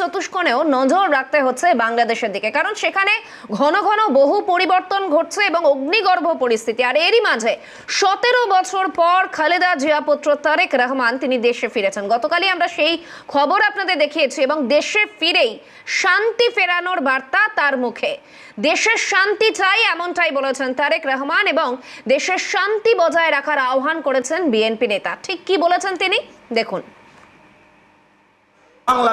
চতুষ্কোণেও নজর রাখতে হচ্ছে বাংলাদেশের দিকে, কারণ সেখানে ঘন ঘন বহু পরিবর্তন ঘটছে এবং অগ্নিগর্ভ পরিস্থিতি। আর এরই মাঝে সতেরো বছর পর খালেদা জিয়া পুত্র তারেক রহমান তিনি দেশে ফিরেছেন। গতকালই আমরা সেই খবর আপনাদের দেখিয়েছি এবং দেশে ফিরেই শান্তি ফেরানোর বার্তা তার মুখে। দেশের শান্তি চাই এমনটাই বলেছেন তারেক রহমান এবং দেশের শান্তি বজায় রাখার আহ্বান করেছেন বিএনপি নেতা। ঠিক কি বলেছেন তিনি? দেখুন। বাংলা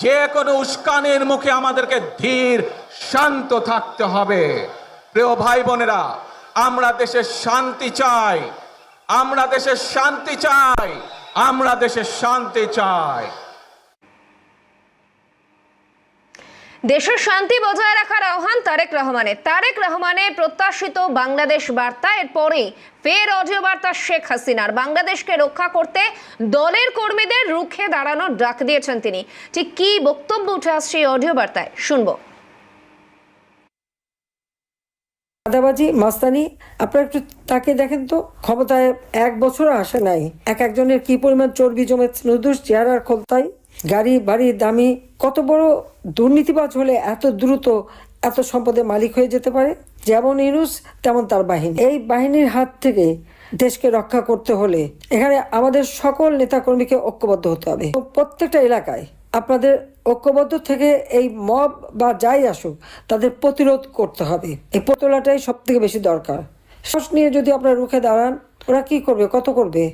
যে কোনো উস্কানির মুখে আমাদেরকে ধীর, শান্ত থাকতে হবে। প্রিয় ভাই বোনেরা, আমরা দেশে শান্তি চাই। আমরা দেশে শান্তি চাই। আমরা দেশে শান্তি চাই। দেশের শান্তি বজায় রাখার আহ্বান তারেক রহমানের। তারেক রহমানের প্রত্যাশিত বাংলাদেশ বার্তা এরপরে ফের অডিও বার্তা শেখ হাসিনার। বাংলাদেশকে রক্ষা করতে দলের কর্মীদের রুখে দাঁড়ানোর ডাক দিয়েছেন তিনি। ঠিক কি বক্তব্য উঠে আসছে এই অডিও বার্তায়? শুনব। চাঁদাবাজি মাস্তানি, আপনারা একটু তাকে দেখেন তো, ক্ষমতায় এক বছরও আসে নাই। এক একজনের কি পরিমাণ চর্বি জমেছে, নুদুস চেহারার ক্ষমতায় গাড়ি, বাড়ি, দামি, কত বড় দুর্নীতিবাজ হলে এত দ্রুত এত সম্পদের মালিক হয়ে যেতে পারে? যেমন ইরুস তেমন তার বাহিনী। এই বাহিনীর হাত থেকে দেশকে রক্ষা করতে হলে এখানে আমাদের সকল নেতাকর্মীকে ঐক্যবদ্ধ হতে হবে। প্রত্যেকটা এলাকায় আপনাদের ঐক্যবদ্ধ থেকে এই মব বা যাই আসুক, তাদের প্রতিরোধ করতে হবে। এই প্রতলাটাই সব থেকে বেশি দরকার। শ্বাস নিয়ে যদি আপনারা রুখে দাঁড়ান, ওরা কি করবে, কত করবে?